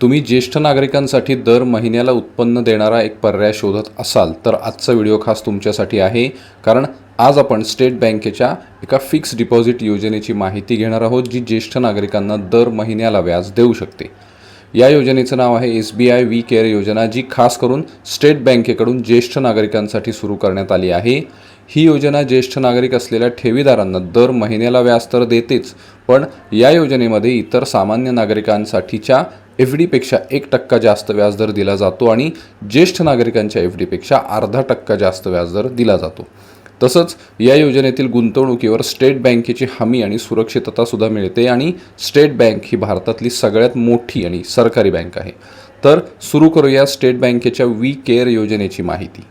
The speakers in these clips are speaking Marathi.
तुम्ही ज्येष्ठ नागरिकांसाठी दर महिन्याला उत्पन्न देणारा एक पर्याय शोधत असाल तर आजचा व्हिडिओ खास तुमच्यासाठी आहे. कारण आज आपण स्टेट बँकेच्या एका फिक्स डिपॉझिट योजनेची माहिती घेणार आहोत जी ज्येष्ठ नागरिकांना दर महिन्याला व्याज देऊ शकते. या योजनेचं नाव आहे S B I we care योजना जी खास करून स्टेट बँकेकडून ज्येष्ठ नागरिकांसाठी सुरू करण्यात आली आहे. ही योजना ज्येष्ठ नागरिक असलेल्या ठेवीदारांना दर महिन्याला व्याज तर देतेच पण या योजनेमध्ये इतर सामान्य नागरिकांसाठीच्या एफ डीपेक्षा एक टक्का जास्त व्याजदर दिला जातो आणि ज्येष्ठ नागरिकांच्या एफ डीपेक्षा अर्धा टक्का जास्त व्याजदर दिला जातो. तसंच या योजनेतील गुंतवणुकीवर स्टेट बँकेची हमी आणि सुरक्षितता सुद्धा मिळते आणि स्टेट बँक ही भारतातली सगळ्यात मोठी आणि सरकारी बँक आहे. तर सुरू करूया स्टेट बँकेच्या वी केअर योजनेची माहिती.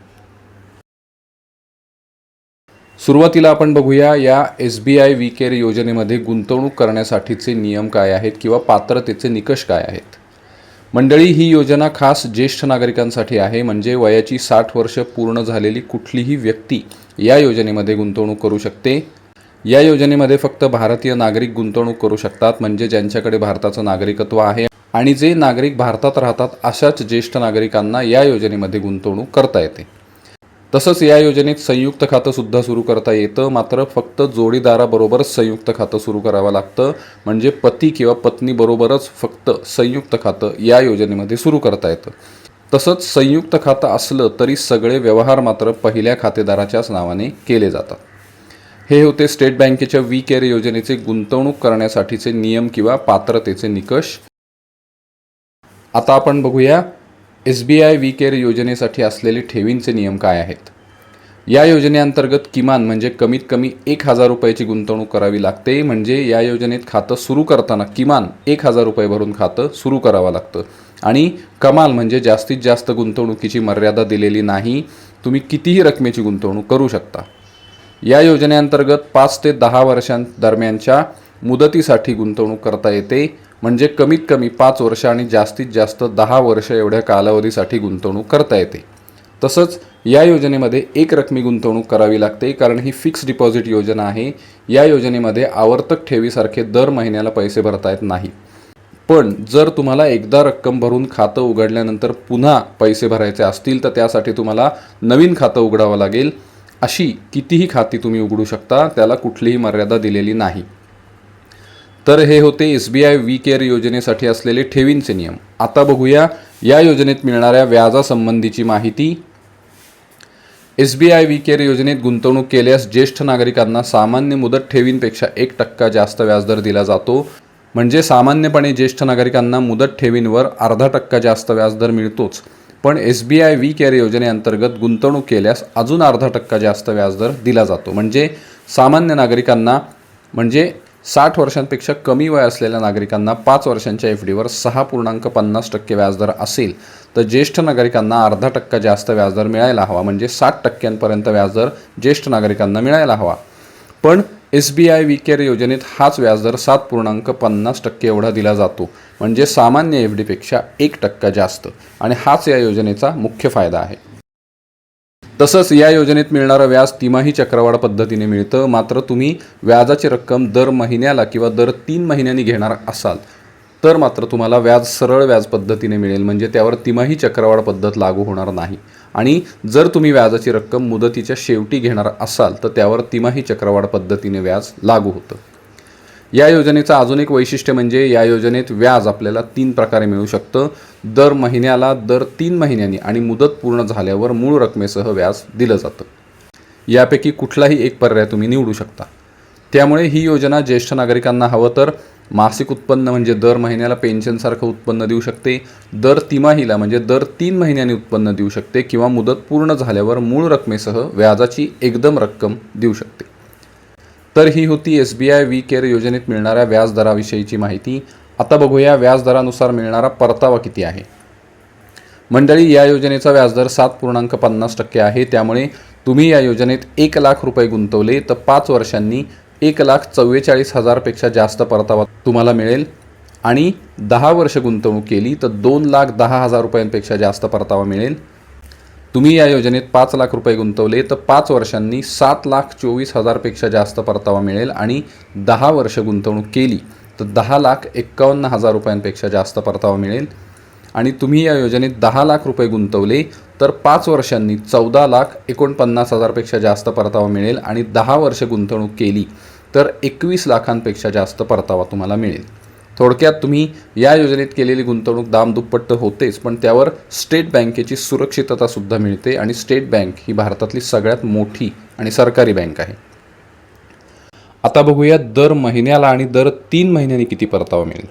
सुरुवातीला आपण बघूया या S B I we care योजनेमध्ये गुंतवणूक करण्यासाठीचे नियम काय आहेत किंवा पात्रतेचे निकष काय आहेत? मंडळी ही योजना खास ज्येष्ठ नागरिकांसाठी आहे. म्हणजे वयाची साठ वर्ष पूर्ण झालेली कुठलीही व्यक्ती या योजनेमध्ये गुंतवणूक करू शकते. या योजनेमध्ये फक्त भारतीय नागरिक गुंतवणूक करू शकतात म्हणजे ज्यांच्याकडे भारताचं नागरिकत्व आहे. आणि जे नागरिक भारतात राहतात अशाच ज्येष्ठ नागरिकांना या योजनेमध्ये गुंतवणूक करता येते. तसंच या योजनेत संयुक्त खातं सुद्धा सुरू करता येतं. मात्र फक्त जोडीदाराबरोबरच संयुक्त खातं सुरू करावं लागतं. म्हणजे पती किंवा पत्नीबरोबरच फक्त संयुक्त खातं या योजनेमध्ये सुरू करता येतं. तसंच संयुक्त खातं असलं तरी सगळे व्यवहार मात्र पहिल्या खातेदाराच्याच नावाने केले जातात. हे होते स्टेट बँकेच्या वी केअर योजनेचे गुंतवणूक करण्यासाठीचे नियम किंवा पात्रतेचे निकष. आता आपण बघूया S B I we care योजनेसाठी असलेले ठेवींचे नियम काय आहेत? या योजनेअंतर्गत किमान म्हणजे कमीत कमी एक हजार रुपयाची गुंतवणूक करावी लागते. म्हणजे या योजनेत खातं सुरू करताना किमान एक हजार रुपये भरून खातं सुरू करावं लागतं. आणि कमाल म्हणजे जास्तीत जास्त गुंतवणुकीची मर्यादा दिलेली नाही. तुम्ही कितीही रकमेची गुंतवणूक करू शकता. या योजनेअंतर्गत पाच ते दहा वर्षांदरम्यानच्या मुदतीसाठी गुंतवणूक करता येते. म्हणजे कमीत कमी पाच वर्ष आणि जास्तीत जास्त दहा वर्ष एवढ्या कालावधीसाठी गुंतवणूक करता येते. तसंच या योजनेमध्ये एक रकमी गुंतवणूक करावी लागते कारण ही फिक्स डिपॉझिट योजना आहे. या योजनेमध्ये आवर्तक ठेवीसारखे दर महिन्याला पैसे भरता येत नाही. पण जर तुम्हाला एकदा रक्कम भरून खातं उघडल्यानंतर पुन्हा पैसे भरायचे असतील तर त्यासाठी तुम्हाला नवीन खातं उघडावं लागेल. अशी कितीही खाती तुम्ही उघडू शकता त्याला कुठलीही मर्यादा दिलेली नाही. तर हे होते S B I we care योजनेसाठी असलेले ठेवींचे नियम. आता बघूया या योजनेत मिळणाऱ्या व्याजासंबंधीची माहिती. S B I we care योजनेत गुंतवणूक केल्यास ज्येष्ठ नागरिकांना सामान्य मुदत ठेवींपेक्षा एक टक्का जास्त व्याजदर दिला जातो. म्हणजे सामान्यपणे ज्येष्ठ नागरिकांना मुदत ठेवींवर अर्धा टक्का जास्त व्याजदर मिळतोच. पण S B I we care योजनेअंतर्गत गुंतवणूक केल्यास अजून अर्धा टक्का जास्त व्याजदर दिला जातो. म्हणजे सामान्य नागरिकांना म्हणजे साठ वर्षांपेक्षा कमी वय असलेल्या नागरिकांना पाच वर्षांच्या एफ डीवर सहा पूर्णांक पन्नास टक्के व्याजदर असेल तर ज्येष्ठ नागरिकांना अर्धा टक्का जास्त व्याजदर मिळायला हवा म्हणजे साठ टक्क्यांपर्यंत व्याजदर ज्येष्ठ नागरिकांना मिळायला हवा. पण S B I we care योजनेत हाच व्याजदर सात पूर्णांक पन्नास टक्के एवढा दिला जातो म्हणजे सामान्य एफ डीपेक्षा एक टक्का जास्त. आणि हाच या योजनेचा मुख्य फायदा आहे. तसंच या योजनेत मिळणारं व्याज तिमाही चक्रवाढ पद्धतीने मिळतं. मात्र तुम्ही व्याजाची रक्कम दर महिन्याला किंवा दर तीन महिन्यांनी घेणार असाल तर मात्र तुम्हाला व्याज सरळ व्याज पद्धतीने मिळेल. म्हणजे त्यावर तिमाही चक्रवाढ पद्धत लागू होणार नाही. आणि जर तुम्ही व्याजाची रक्कम मुदतीच्या शेवटी घेणार असाल तर त्यावर तिमाही चक्रवाढ पद्धतीने व्याज लागू होतं. या योजनेचं अजून एक वैशिष्ट्य म्हणजे या योजनेत व्याज आपल्याला तीन प्रकारे मिळू शकतं. दर महिन्याला दर तीन महिन्यांनी आणि मुदत पूर्ण झाल्यावर मूळ रकमेसह व्याज दिलं जातं. यापैकी कुठलाही एक पर्याय तुम्ही निवडू शकता. त्यामुळे ही योजना ज्येष्ठ नागरिकांना हवं तर मासिक उत्पन्न म्हणजे दर महिन्याला पेन्शनसारखं उत्पन्न देऊ शकते. दर तिमाहीला म्हणजे दर तीन महिन्यांनी उत्पन्न देऊ शकते किंवा मुदत पूर्ण झाल्यावर मूळ रकमेसह व्याजाची एकदम रक्कम देऊ शकते. तर ही होती S B I we care योजनेत मिळणाऱ्या व्याजदराविषयीची माहिती. आता बघूया व्याजदरानुसार मिळणारा परतावा किती आहे. मंडळी या योजनेचा व्याजदर सात पूर्णांक पन्नास टक्के आहे. त्यामुळे तुम्ही या योजनेत एक लाख रुपये गुंतवले तर पाच वर्षांनी एक लाख चव्वेचाळीस हजारपेक्षा जास्त परतावा तुम्हाला मिळेल. आणि दहा वर्ष गुंतवणूक केली तर दोन लाख दहा हजार रुपयांपेक्षा जास्त परतावा मिळेल. तुम्ही या योजनेत पाच लाख रुपये गुंतवले तर पाच वर्षांनी सात लाख चोवीस हजारपेक्षा जास्त परतावा मिळेल आणि दहा वर्ष गुंतवणूक केली तर दहा लाख एक्कावन्न हजार रुपयांपेक्षा जास्त परतावा मिळेल. आणि तुम्ही या योजनेत दहा लाख रुपये गुंतवले तर पाच वर्षांनी चौदा लाख एकोणपन्नास हजारपेक्षा जास्त परतावा मिळेल आणि दहा वर्ष गुंतवणूक केली तर एकवीस लाखांपेक्षा जास्त परतावा तुम्हाला मिळेल. थोडक्यात तुम्ही या योजनेत केलेली गुंतवणूक दाम दुप्पट होतेच पण त्यावर स्टेट बँकेची सुरक्षिततासुद्धा मिळते आणि स्टेट बँक ही भारतातली सगळ्यात मोठी आणि सरकारी बँक आहे. आता बघूया दर महिन्याला आणि दर तीन महिन्यांनी किती परतावा मिळेल.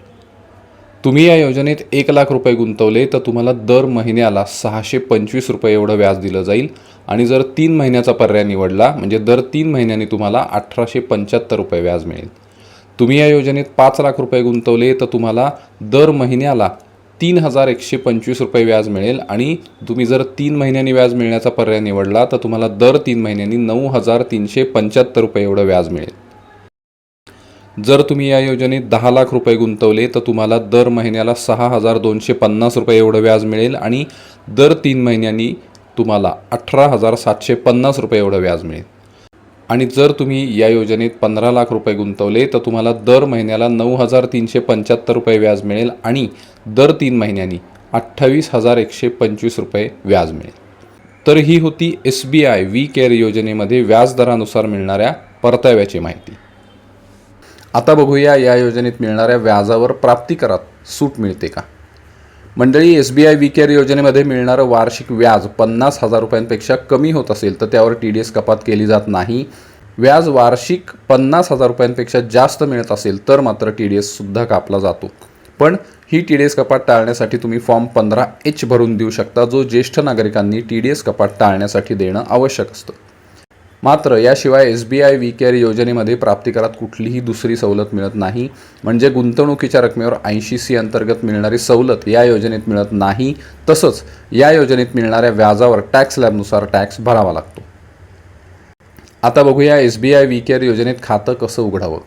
तुम्ही या योजनेत एक लाख रुपये गुंतवले तर तुम्हाला दर महिन्याला सहाशे पंचवीस रुपये एवढं व्याज दिलं जाईल आणि जर तीन महिन्याचा पर्याय निवडला म्हणजे दर तीन महिन्यांनी तुम्हाला अठराशे पंच्याहत्तर रुपये व्याज मिळेल. तुम्ही या योजनेत पाच लाख रुपये गुंतवले तर तुम्हाला दर महिन्याला तीन हजार एकशे पंचवीस रुपये व्याज मिळेल आणि तुम्ही जर तीन महिन्यांनी व्याज मिळण्याचा पर्याय निवडला तर तुम्हाला दर तीन महिन्यांनी नऊ हजार तीनशे पंच्याहत्तर रुपये एवढं व्याज मिळेल. जर तुम्ही या योजनेत दहा लाख रुपये गुंतवले तर तुम्हाला दर महिन्याला सहा हजार दोनशे पन्नास रुपये एवढं व्याज मिळेल आणि दर तीन महिन्यांनी तुम्हाला अठरा हजार सातशे पन्नास रुपये एवढं व्याज मिळेल. आणि जर तुम्ही या योजनेत पंधरा लाख रुपये गुंतवले तर तुम्हाला दर महिन्याला नऊ हजार तीनशे पंच्याहत्तर रुपये व्याज मिळेल आणि दर तीन महिन्यांनी अठ्ठावीस हजार एकशे पंचवीस रुपये व्याज मिळेल. तर ही होती S B I we care योजनेमध्ये व्याजदरानुसार मिळणाऱ्या परताव्याची माहिती. आता बघूया या योजनेत मिळणाऱ्या व्याजावर प्राप्तिकरात सूट मिळते का? मंडळी S B I we care योजनेमध्ये मिळणारं वार्षिक व्याज पन्नास हजार रुपयांपेक्षा कमी होत असेल तर त्यावर टी डी एस कपात केली जात नाही. व्याज वार्षिक पन्नास हजार रुपयांपेक्षा जास्त मिळत असेल तर मात्र टी डी एससुद्धा कापला जातो. पण ही टी डी एस कपात टाळण्यासाठी तुम्ही फॉर्म पंधरा एच भरून देऊ शकता जो ज्येष्ठ नागरिकांनी टी डी एस कपात टाळण्यासाठी देणं आवश्यक असतं. मात्र याशिवाय S B I we care योजनेमध्ये प्राप्तिकरात कुठलीही दुसरी सवलत मिळत नाही. म्हणजे गुंतवणुकीच्या रकमेवर ऐंशी सी अंतर्गत मिळणारी सवलत या योजनेत मिळत नाही. तसंच या योजनेत मिळणाऱ्या व्याजावर टॅक्स स्लॅबनुसार टॅक्स भरावा लागतो. आता बघूया S B I we care योजनेत खातं कसं उघडावं.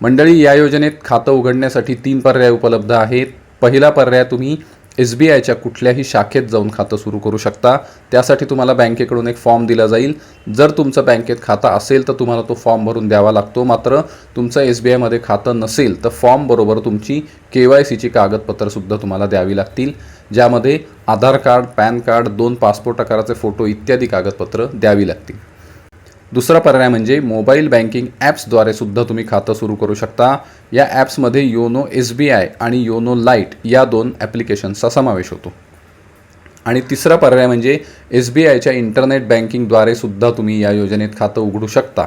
मंडळी या योजनेत खातं उघडण्यासाठी तीन पर्याय उपलब्ध आहेत. पहिला पर्याय तुम्ही एस बी आयच्या कुठल्याही शाखेत जाऊन खातं सुरू करू शकता. त्यासाठी तुम्हाला बँकेकडून एक फॉर्म दिला जाईल. जर तुमचं बँकेत खातं असेल तर तुम्हाला तो फॉर्म भरून द्यावा लागतो. मात्र तुमचं एस बी आयमध्ये खातं नसेल तर फॉर्मबरोबर तुमची के वाय सीची कागदपत्रंसुद्धा तुम्हाला द्यावी लागतील. ज्यामध्ये आधार कार्ड पॅन कार्ड दोन पासपोर्ट आकाराचे फोटो इत्यादी कागदपत्रं द्यावी लागतील. दुसरा पर्याय म्हणजे मोबाईल बँकिंग ॲप्सद्वारे सुद्धा तुम्ही खातं सुरू करू शकता. या ॲप्समध्ये योनो एस बी आय आणि योनो लाइट या दोन ॲप्लिकेशन्सचा समावेश होतो. आणि तिसरा पर्याय म्हणजे एस बी आयच्या इंटरनेट बँकिंगद्वारे सुद्धा तुम्ही या योजनेत खातं उघडू शकता.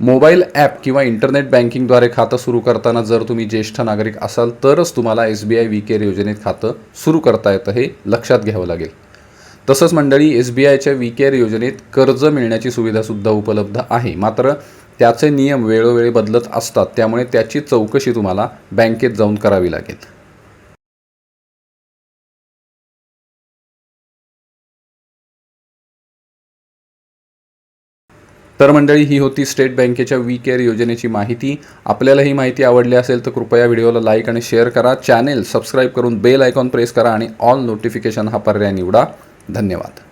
मोबाईल ॲप किंवा इंटरनेट बँकिंगद्वारे खातं सुरू करताना जर तुम्ही ज्येष्ठ नागरिक असाल तरच तुम्हाला S B I we care योजनेत खातं सुरू करता येतं हे लक्षात घ्यावं लागेल. तसंच मंडळी एस बी आयच्या वी केअर योजनेत कर्ज मिळण्याची सुविधासुद्धा उपलब्ध आहे. मात्र त्याचे नियम वेळोवेळी बदलत असतात. त्यामुळे त्याची चौकशी तुम्हाला बँकेत जाऊन करावी लागेल. तर मंडळी ही होती स्टेट बँकेच्या वी केअर योजनेची माहिती. आपल्याला ही माहिती आवडली असेल तर कृपया व्हिडिओला लाईक आणि शेअर करा. चॅनेल सबस्क्राईब करून बेल आयकॉन प्रेस करा आणि ऑल नोटिफिकेशन हा पर्याय निवडा. धन्यवाद.